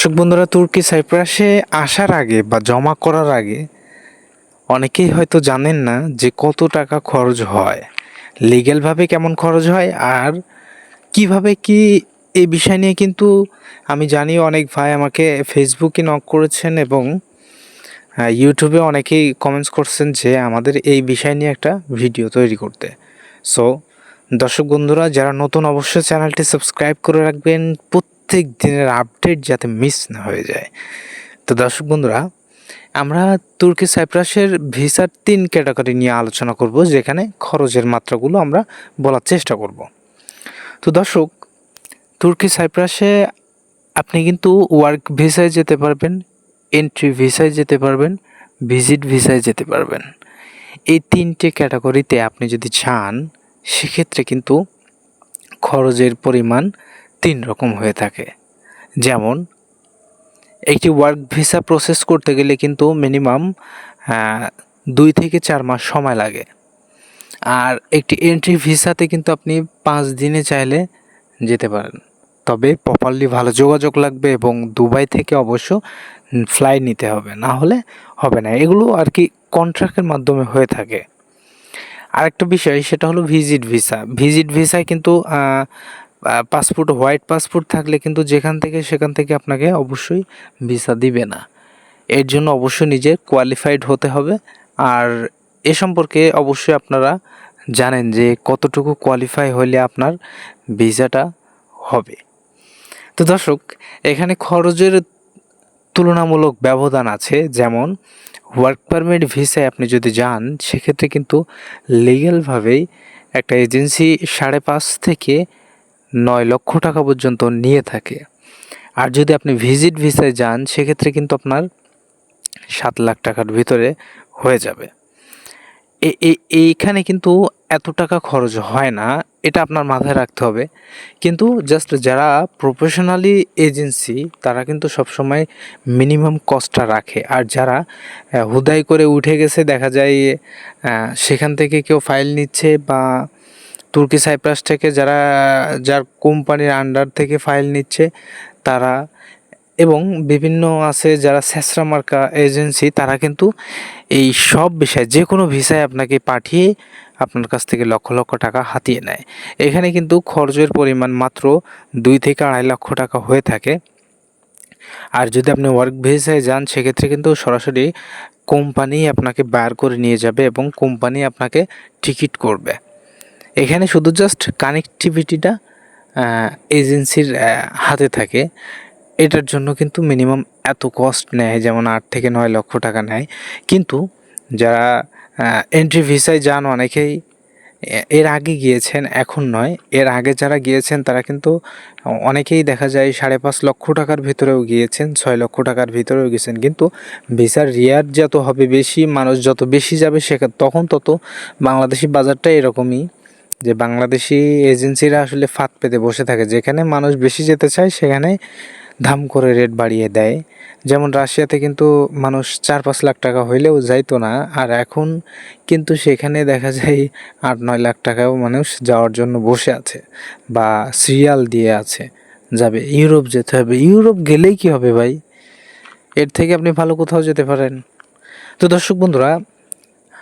দর্শক বন্ধুরা, তুর্কি সাইপ্রাসে আসার আগে বা জমা করার আগে অনেকেই হয়তো জানেন না যে কত টাকা খরচ হয় লিগ্যালভাবে কেমন খরচ হয় আর কীভাবে কি এই বিষয় নিয়ে কিন্তু আমি জানি অনেক ভাই আমাকে ফেসবুকে নক করেছেন এবং ইউটিউবে অনেকেই কমেন্টস করছেন যে আমাদের এই বিষয় নিয়ে একটা ভিডিও তৈরি করতে। সো দর্শক বন্ধুরা, যারা নতুন অবশ্যই চ্যানেলটি সাবস্ক্রাইব করে রাখবেন। প্রত্যেক দিনের আপডেট যাতে মিস না হয়ে যায়। তো দর্শক বন্ধুরা, আমরা তুর্কি সাইপ্রাসের ভিসার তিন ক্যাটাগরি নিয়ে আলোচনা করব, যেখানে খরচের মাত্রাগুলো আমরা বলার চেষ্টা করব। তো দর্শক, তুর্কি সাইপ্রাসে আপনি কিন্তু ওয়ার্ক ভিসায় যেতে পারবেন এন্ট্রি ভিসায় যেতে পারবেন ভিজিট ভিসায় যেতে পারবেন। এই তিনটে ক্যাটাগরিতে আপনি যদি চান, সেক্ষেত্রে কিন্তু খরচের পরিমাণ তিন রকম হয়ে থাকে। যেমন, একটি ওয়ার্ক ভিসা প্রসেস করতে গেলে কিন্তু মিনিমাম দুই থেকে চার মাস সময় লাগে। আর একটি এন্ট্রি ভিসাতে কিন্তু আপনি পাঁচ দিনে চাইলে যেতে পারেন। তবে প্রপারলি ভালো যোগাযোগ লাগবে এবং দুবাই থেকে অবশ্য ফ্লাইট নিতে হবে। না হলে হবে না। এগুলো আর কি কন্ট্রাক্টের মাধ্যমে হয়ে থাকে। আরেকটা বিষয়, সেটা হলো ভিজিট ভিসা ভিজিট ভিসায় কিন্তু পাসপোর্ট হোয়াইট পাসপোর্ট থাকলে কিন্তু যেখান থেকে সেখান থেকে আপনাকে অবশ্যই ভিসা দিবে না। এর জন্য অবশ্যই নিজে কোয়ালিফাইড হতে হবে। আর এ সম্পর্কে অবশ্যই আপনারা জানেন যে কতটুকু কোয়ালিফাই হলে আপনার ভিসাটা হবে। তো দর্শক, এখানে খরচের তুলনামূলক ব্যবধান আছে। যেমন ওয়ার্ক পারমিট ভিসায় আপনি যদি যান, সেক্ষেত্রে কিন্তু লিগ্যালভাবেই একটা এজেন্সি সাড়ে পাঁচ থেকে নয় লক্ষ টাকা পর্যন্ত নিয়ে থাকে। আর যদি আপনি ভিজিট ভিসায় যান, সেক্ষেত্রে কিন্তু আপনার সাত লাখ টাকার ভিতরে হয়ে যাবে। এইখানে কিন্তু এত টাকা খরচ হয় না, এটা আপনার মাথায় রাখতে হবে। কিন্তু জাস্ট যারা প্রফেশনালি এজেন্সি তারা কিন্তু সবসময় মিনিমাম কস্টটা রাখে। আর যারা হুদাই করে উঠে গেছে, দেখা যায় সেখান থেকে কেউ ফাইল নিচ্ছে বা তুর্কি সাইপ্রাস থেকে যারা, যার কোম্পানির আন্ডার থেকে ফাইল নিচ্ছে, তারা এবং বিভিন্ন আছে যারা স্যাসরা মার্কা এজেন্সি তারা কিন্তু এই সব বিষয়ে যে কোনো ভিসায় আপনাকে পাঠিয়ে আপনার কাছ থেকে লক্ষ লক্ষ টাকা হাতিয়ে নেয়। এখানে কিন্তু খরচের পরিমাণ মাত্র দুই থেকে আড়াই লক্ষ টাকা হয়ে থাকে। আর যদি আপনি ওয়ার্ক ভিসায় যান, সেক্ষেত্রে কিন্তু সরাসরি কোম্পানি আপনাকে বার করে নিয়ে যাবে এবং কোম্পানি আপনাকে টিকিট করবে। এখানে শুধু জাস্ট কানেকটিভিটিটা এজেন্সির হাতে থাকে। এটার জন্য কিন্তু মিনিমাম এত কস্ট নেয়, যেমন আট থেকে নয় লক্ষ টাকা নেয়। কিন্তু যারা এন্ট্রি ভিসায় যান অনেকেই এর আগে গিয়েছেন, এখন নয়। এর আগে যারা গিয়েছেন, তারা কিন্তু অনেকেই দেখা যায় সাড়ে পাঁচ লক্ষ টাকার ভিতরেও গিয়েছেন, ছয় লক্ষ টাকার ভিতরেও গিয়েছেন। কিন্তু ভিসার রিয়ার যত হবে বেশি, মানুষ যত বেশি যাবে সে তখন তত বাংলাদেশি বাজারটা এরকমই। যে বাংলাদেশি এজেন্সিরা আসলে ফাঁদ পেতে বসে থাকে। যেখানে মানুষ বেশি যেতে চায়, সেখানে ধাম করে রেট বাড়িয়ে দেয়। যেমন রাশিয়াতে কিন্তু মানুষ চার পাঁচ লাখ টাকা হইলেও যাইতো না। আর এখন কিন্তু সেখানে দেখা যায় আট নয় লাখ টাকাও মানুষ যাওয়ার জন্য বসে আছে বা সিরিয়াল দিয়ে আছে। যাবে ইউরোপ যেতে হবে। ইউরোপ গেলেই কি হবে ভাই? এর থেকে আপনি ভালো কোথাও যেতে পারেন। তো দর্শক বন্ধুরা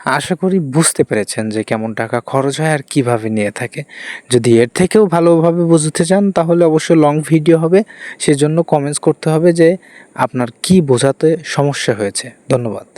আশা করি বুঝতে পেরেছেন যে কেমন টাকা খরচ হয় আর কীভাবে নিয়ে থাকে। যদি এর থেকেও ভালোভাবে বুঝতে চান, তাহলে অবশ্যই লং ভিডিও হবে। সেজন্য কমেন্টস করতে হবে যে আপনার কি বোঝাতে সমস্যা হয়েছে। ধন্যবাদ।